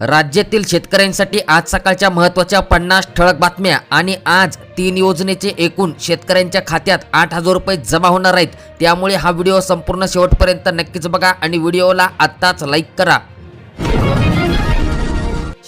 राज्यातील शेतकऱ्यांसाठी आज सकाळच्या महत्त्वाच्या पन्नास ठळक बातम्या आणि आज तीन योजनेचे एकूण शेतकऱ्यांच्या खात्यात आठ हजार रुपये जमा होणार आहेत. त्यामुळे हा व्हिडिओ संपूर्ण शेवटपर्यंत नक्कीच बघा आणि व्हिडिओला आत्ताच लाईक करा.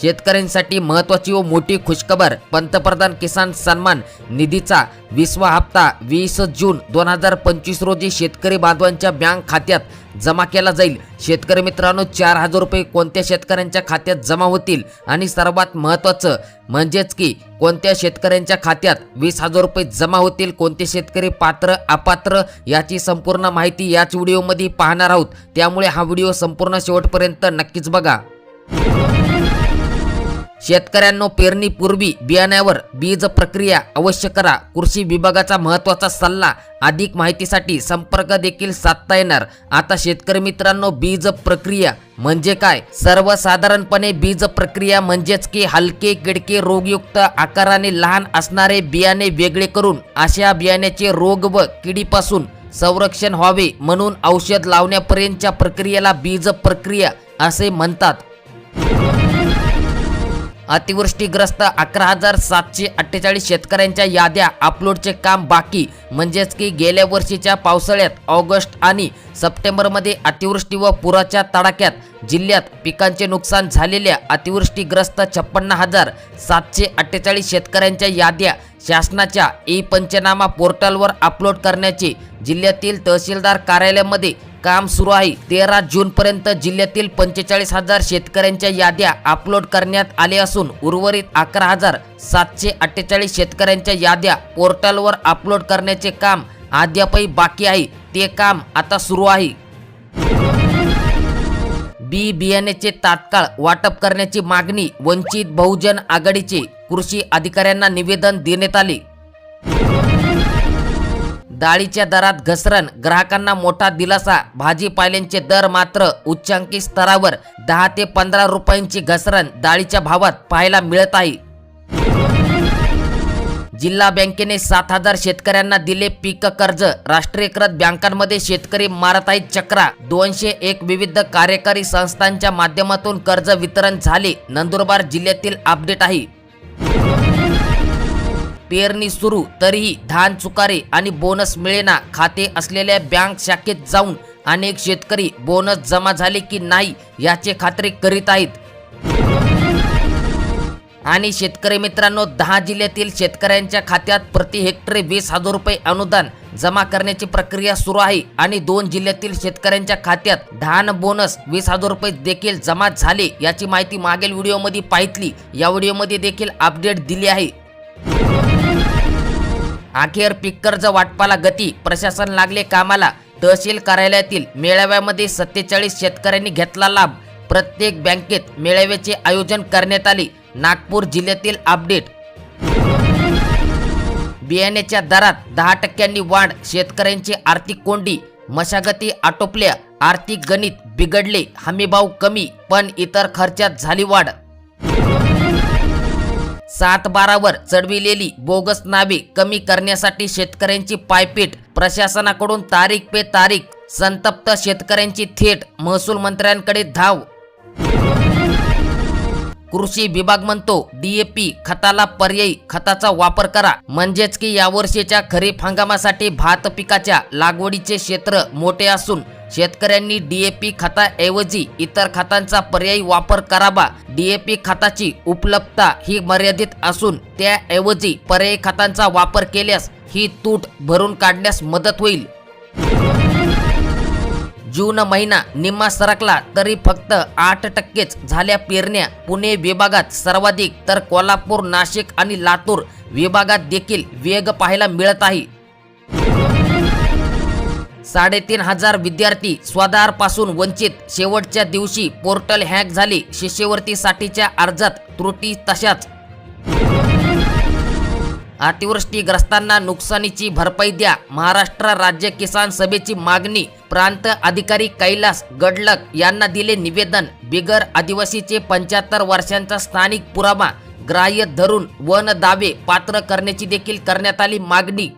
शेतकऱ्यांसाठी महत्त्वाची व मोठी खुशखबर. पंतप्रधान किसान सन्मान निधीचा वीसवा हप्ता वीस जून दोन हजार पंचवीस रोजी शेतकरी बांधवांच्या बँक खात्यात जमा केला जाईल. शेतकरी मित्रांनो चार हजार रुपये कोणत्या शेतकऱ्यांच्या खात्यात जमा होतील? आणि सर्वात महत्त्वाचं म्हणजेच की कोणत्या शेतकऱ्यांच्या खात्यात वीस हजार रुपये जमा होतील? कोणते शेतकरी पात्र अपात्र? याची संपूर्ण माहिती याच व्हिडिओमध्ये पाहणार आहोत. त्यामुळे हा व्हिडिओ संपूर्ण शेवटपर्यंत नक्कीच बघा. शेतकऱ्यांनो पेरणीपूर्वी बियाण्यावर बीज प्रक्रिया अवश्य करा. कृषी विभागाचा महत्त्वाचा सल्ला अधिक माहितीसाठी संपर्क देखील साधता येणार. आता शेतकरी मित्रांनो बीज प्रक्रिया म्हणजे काय? सर्वसाधारणपणे बीज प्रक्रिया म्हणजेच की हलके किडके रोगयुक्त आकाराने लहान असणारे बियाणे वेगळे करून अशा बियाण्याचे रोग व किडीपासून संरक्षण व्हावे म्हणून औषध लावण्यापर्यंतच्या प्रक्रियेला बीज प्रक्रिया असे म्हणतात. अतिवृष्टीग्रस्त अकरा हजार सातशे अठ्ठेचाळीस शेतकऱ्यांच्या याद्या अपलोडचे काम बाकी. म्हणजेच की गेल्या वर्षीच्या पावसाळ्यात ऑगस्ट आणि सप्टेंबरमध्ये अतिवृष्टी व पुराच्या तडाख्यात जिल्ह्यात पिकांचे नुकसान झालेल्या अतिवृष्टीग्रस्त छप्पन्न हजार सातशे अठ्ठेचाळीस शेतकऱ्यांच्या याद्या शासनाच्या ई पंचनामा पोर्टलवर अपलोड करण्याचे जिल्ह्यातील तहसीलदार कार्यालयामध्ये काम सुरू आहे. तेरा जूनपर्यंत जिल्ह्यातील पंचेचाळीस हजार शेतकऱ्यांच्या याद्या अपलोड करण्यात आले असून उर्वरित अकरा हजार सातशे अठ्ठेचाळीस शेतकऱ्यांच्या याद्या पोर्टलवर अपलोड करण्याचे काम अद्यापही बाकी आहे. ते काम आता सुरू आहे. बी बियाण्याचे तात्काळ वाटप करण्याची मागणी वंचित बहुजन आघाडीचे कृषी अधिकाऱ्यांना निवेदन देण्यात आले. डाळीच्या दरात घसरण ग्राहकांना मोठा दिलासा भाजीपाल्यांचे दर मात्र उच्चांकी स्तरावर दहा ते पंधरा रुपयांची घसरण डाळीच्या भावात पाहायला मिळत आहे. जिल्हा बँकेने सात हजार शेतकऱ्यांना दिले पीक कर्ज. राष्ट्रीयकृत बँकांमध्ये शेतकरी मारत आहेत चक्रा. दोनशे एक विविध कार्यकारी संस्थांच्या माध्यमातून कर्ज वितरण झाले. नंदुरबार जिल्ह्यातील अपडेट आहे. पेरणी सुरू तरीही धान चुकारे आणि बोनस मिळेना. खाते असलेल्या बँक शाखेत जाऊन अनेक शेतकरी बोनस जमा झाले की नाही याची खात्री करीत आहेत. आणि शेतकरी मित्रांनो दहा जिल्ह्यातील शेतकऱ्यांच्या खात्यात प्रति हेक्टरी वीस हजार रुपये अनुदान जमा करण्याची प्रक्रिया सुरू आहे आणि दोन जिल्ह्यातील शेतकऱ्यांच्या खात्यात धान बोनस वीस हजार रुपये देखील जमा झाले याची माहिती मागील व्हिडिओमध्ये पाहितली. या व्हिडिओमध्ये देखील अपडेट दिली आहे. अखेर पीक कर्ज वाटपाला गती प्रशासन लागले कामाला. तहसील कार्यालयातील मेळाव्यामध्ये सत्तेचाळीस शेतकऱ्यांनी घेतला लाभ. प्रत्येक बँकेत मेळाव्याचे आयोजन करण्यात आले. नागपूर जिल्ह्यातील अपडेट. बियाण्याच्या दरात दहा टक्क्यांनी वाढ. शेतकऱ्यांची आर्थिक कोंडी. मशागती आटोपल्या. आर्थिक गणित बिघडले. हमीभाव कमी पण इतर खर्चात झाली वाढ. सात बारावर चढविलेली बोगस नावे कमी करण्यासाठी शेतकऱ्यांची पायपीट. प्रशासनाकडून तारीख पे तारीख. संतप्त शेतकऱ्यांची थेट महसूल मंत्र्यांकडे धाव. कृषी विभाग म्हणतो डीएपी खताला पर्यायी खताचा वापर करा. म्हणजेच की यावर्षीच्या खरीप हंगामासाठी भात पिकाच्या लागवडीचे क्षेत्र मोठे असून शेतकऱ्यांनी डीएपी खताऐवजी इतर खतांचा पर्यायी वापर करावा. डीएपी खताची उपलब्धता ही मर्यादित असून त्याऐवजी पर्यायी खतांचा वापर केल्यास ही तूट भरून काढण्यास मदत होईल. जून महिना निम्मा सरकला तरी फक्त आठ टक्केच झाल्या पेरण्या. पुणे विभागात सर्वाधिक तर कोल्हापूर नाशिक आणि लातूर विभागात देखील वेग पाहायला मिळत आहे. साडेतीन हजार विद्यार्थी स्वाधारपासून वंचित. शेवटच्या दिवशी पोर्टल हॅक झाले. शिष्यवृत्तीसाठीच्या अर्जात त्रुटी तशाच. अतिवृष्टीग्रस्तांना नुकसानीची भरपाई द्या. महाराष्ट्र राज्य किसान सभेची मागणी प्रांत अधिकारी कैलास गडलक यांना दिले निवेदन. बिगर आदिवासीचे पंच्याहत्तर वर्षांचा स्थानिक पुरावा ग्राह्य धरून वन दावे पात्र करण्याची देखील करण्यात आली मागणी.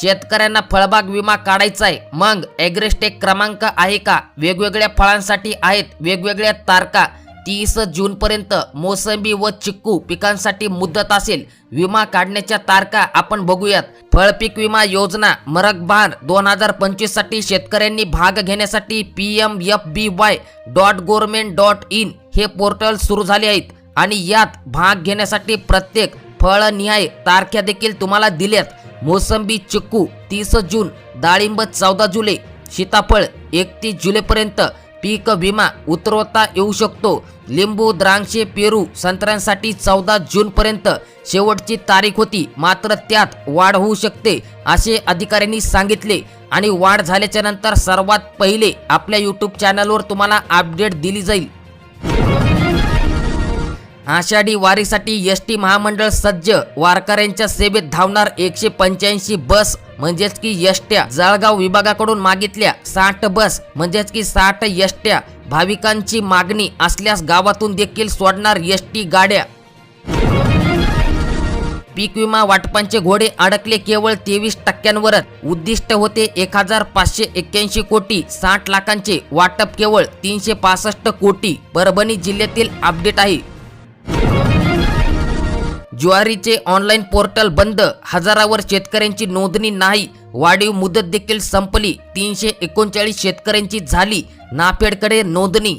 शेतकऱ्यांना फळबाग विमा काढायचा आहे मग ॲग्रेस्टेक क्रमांक आहे का? वेगवेगळ्या फळांसाठी आहेत वेगवेगळ्या तारका तीस जूनपर्यंत मोसंबी व चिक्कू पिकांसाठी मुदत असेल. विमा काढण्याच्या तारखा आपण बघूयात. फळपीक विमा योजना मरकबार दोन हजार पंचवीससाठी शेतकऱ्यांनी भाग घेण्यासाठी P M F B Y dot government dot in हे पोर्टल सुरू झाले आहेत. आणि यात भाग घेण्यासाठी प्रत्येक फळनिहाय तारख्या देखील तुम्हाला दिल्यात. मोसंबी चिक्कू तीस जून डाळिंब चौदा जुलै सीताफळ एकतीस जुलैपर्यंत पीक विमा उतरवता येऊ शकतो. लिंबू द्राक्षे पेरू संत्र्यांसाठी चौदा जूनपर्यंत शेवटची तारीख होती. मात्र त्यात वाढ होऊ शकते असे अधिकाऱ्यांनी सांगितले. आणि वाढ झाल्याच्यानंतर सर्वात पहिले आपल्या यूट्यूब चॅनलवर तुम्हाला अपडेट दिली जाईल. आषाढी वारीसाठी एस टी महामंडळ सज्ज. वारकऱ्यांच्या सेवेत धावणार एकशे पंच्याऐंशी बस म्हणजेच की यष्ट्या जळगाव विभागाकडून मागितल्या साठ बस म्हणजेच की साठ यष्ट्या भाविकांची मागणी असल्यास गावातून देखील सोडणार एस टी गाड्या. पीक विमा वाटपांचे घोडे अडकले केवळ तेवीस टक्क्यांवरच. उद्दिष्ट होते एक हजार पाचशे एक्क्याऐंशी कोटी. साठ लाखांचे वाटप केवळ तीनशे पासष्ट कोटी. परभणी जिल्ह्यातील अपडेट आहे. ज्वारीचे ऑनलाईन पोर्टल बंद हजारावर शेतकऱ्यांची नोंदणी नाही वाढीव मुदत देखील संपली तीनशे एकोणचाळीस शेतकऱ्यांची झाली नाफेडकडे नोंदणी.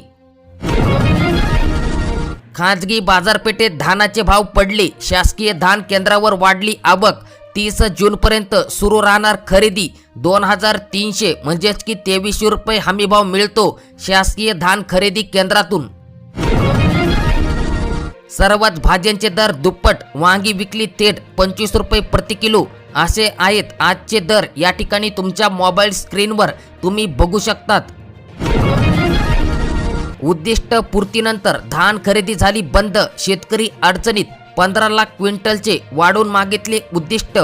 खाजगी बाजारपेठेत धानाचे भाव पडले शासकीय धान केंद्रावर वाढली आवक तीस जूनपर्यंत सुरू राहणार खरेदी दोन हजार तीनशे म्हणजेच की तेवीसशे रुपये हमीभाव मिळतो शासकीय धान खरेदी केंद्रातून. सर्वात भाज्यांचे दर दुप्पट वांगी विकली थेट पंचवीस रुपये प्रति किलो. असे आहेत आजचे दर. या ठिकाणी तुमच्या मोबाईल स्क्रीनवर तुम्ही बघू शकतात. उद्दिष्ट पूर्तीनंतर धान खरेदी झाली बंद शेतकरी अडचणीत. पंधरा लाख क्विंटलचे वाढून मागितले उद्दिष्ट.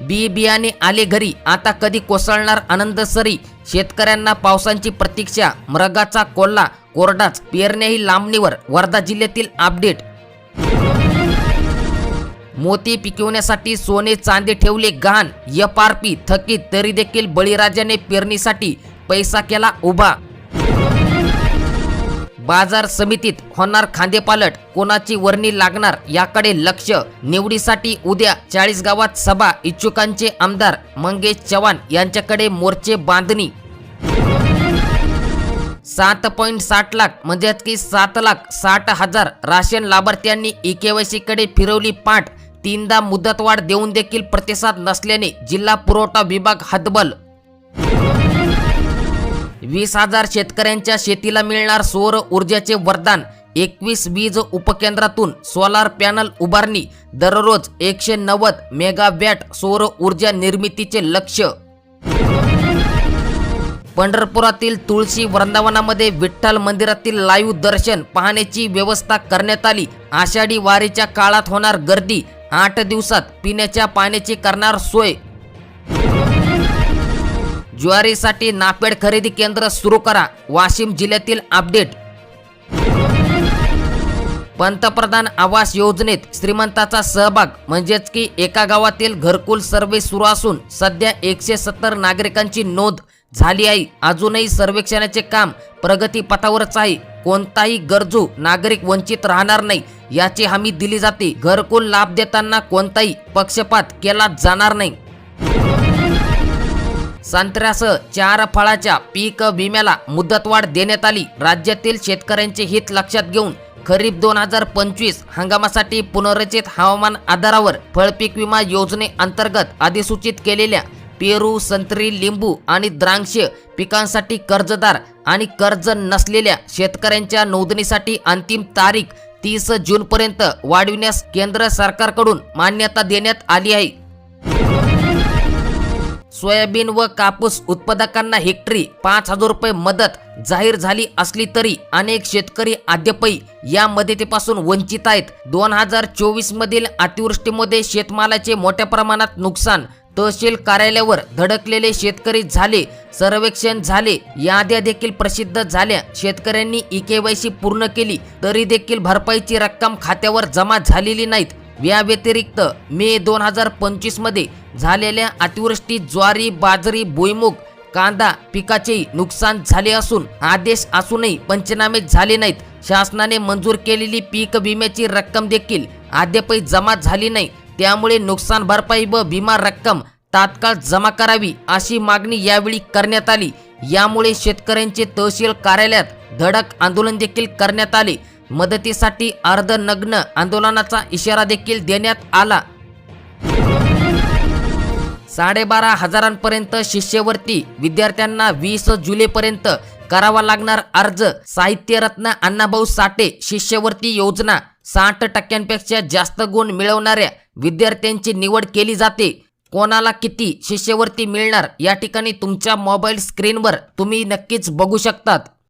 बी बियाणे आले घरी. आता कधी कोसळणार आनंद सरी? शेतकऱ्यांना पावसांची प्रतीक्षा. मृगाचा कोल्हा कोरडाच पेरण्याही लांबणीवर वर्धा जिल्ह्यातील अपडेट. मोती पिकवण्यासाठी सोने चांदी ठेवले गहाण. एफ आर पी थकीत तरी देखील बळीराजाने पेरणीसाठी पैसा केला उभा. बाजार समितीत होणार खांदेपालट. कोणाची वर्णी लागणार याकडे लक्ष. निवडीसाठी उद्या चाळीस गावात सभा. इच्छुकांचे आमदार मंगेश चव्हाण यांच्याकडे मोर्चे बांधणी. सात पॉईंट साठ लाख म्हणजेच की सात लाख साठ हजार राशन लाभार्थ्यांनी ई कडे फिरवली पाठ. तीनदा मुदतवाढ देऊन देखील प्रतिसाद नसल्याने जिल्हा पुरवठा विभाग हतबल. वीस हजार शेतकऱ्यांच्या शेतीला मिळणार सौर ऊर्जेचे वरदान. एकवीस वीज उपकेंद्रातून सोलार पॅनल उभारणी. दररोज एकशे नव्वद मेगावॅट सौर ऊर्जा निर्मितीचे लक्ष पंढरपुरातील तुळशी वृंदावनामध्ये विठ्ठल मंदिरातील लाईव्ह दर्शन पाहण्याची व्यवस्था करण्यात आली. आषाढी वारीच्या काळात होणार गर्दी. आठ दिवसात पिण्याच्या पाण्याची करणार सोय. ज्वारीसाठी नापेड खरेदी केंद्र सुरू करा. वाशिम जिल्ह्यातील अपडेट. पंतप्रधान आवास योजनेत श्रीमंताचा सहभाग. म्हणजेच की एका गावातील घरकुल सर्वे सुरू असून सध्या एकशे सत्तर नागरिकांची नोंद झाली आहे अजूनही सर्वेक्षणाचे काम प्रगतीपथावरच आहे. कोणताही गरजू नागरिक वंचित राहणार नाही. याची हमी दिली जाते. घरकुल लाभ देताना कोणताही पक्षपात केला जाणार नाही. संत्र्यासह चार फळाच्या पीक विम्याला मुदतवाढ देण्यात आली. राज्यातील शेतकऱ्यांचे हित लक्षात घेऊन खरीप दोन हजार पंचवीस हंगामासाठी पुनर्रचित हवामान आधारावर फळपीक विमा योजने अंतर्गत अधिसूचित केलेल्या पेरू संत्री लिंबू आणि द्राक्ष पिकांसाठी कर्जदार आणि कर्ज नसलेल्या शेतकऱ्यांच्या नोंदणीसाठी अंतिम तारीख तीस जूनपर्यंत वाढविण्यास केंद्र सरकारकडून मान्यता देण्यात आली आहे. सोयाबीन व कापूस उत्पादकांना हेक्टरी पाच हजार रुपये मदत जाहीर झाली असली तरी अनेक शेतकरी अद्यापही या मदतीपासून वंचित आहेत. दोन हजार चोवीस मधील अतिवृष्टीमध्ये शेतमालाचे मोठ्या प्रमाणात नुकसान तहसील कार्यालयावर धडकलेले शेतकरी झाले सर्वेक्षण झाले याद्या देखील प्रसिद्ध झाल्या. शेतकऱ्यांनी ई पूर्ण केली तरी देखील भरपाईची रक्कम खात्यावर जमा झालेली नाहीत. या व्यतिरिक्त मे दोन हजार पंचवीसमध्ये झालेल्या अतिवृष्टी ज्वारी बाजरी भुईमुग कांदा पिकाचेही नुकसान झाले असून आदेश असूनही पंचनामे झाले नाहीत. शासनाने मंजूर केलेली पीक विम्याची रक्कम देखील अद्यापही जमा झाली नाही. त्यामुळे नुकसान भरपाई व विमा रक्कम तात्काळ जमा करावी अशी मागणी यावेळी करण्यात आली. यामुळे शेतकऱ्यांचे तहसील कार्यालयात धडक आंदोलन देखील करण्यात आले. मदतीसाठी अर्धनग्न आंदोलनाचा इशारा देखील देण्यात आला. साडेबारा हजारांपर्यंत शिष्यवृत्ती विद्यार्थ्यांना वीस जुलैपर्यंत करावा लागणार अर्ज. साहित्यरत्न अण्णाभाऊ साठे शिष्यवृत्ती योजना साठ टक्क्यांपेक्षा जास्त गुण मिळवणाऱ्या विद्यार्थ्यांची निवड केली जाते. कोणाला किती शिष्यवृत्ती मिळणार या ठिकाणी तुमच्या मोबाईल स्क्रीनवर तुम्ही नक्कीच बघू शकतात.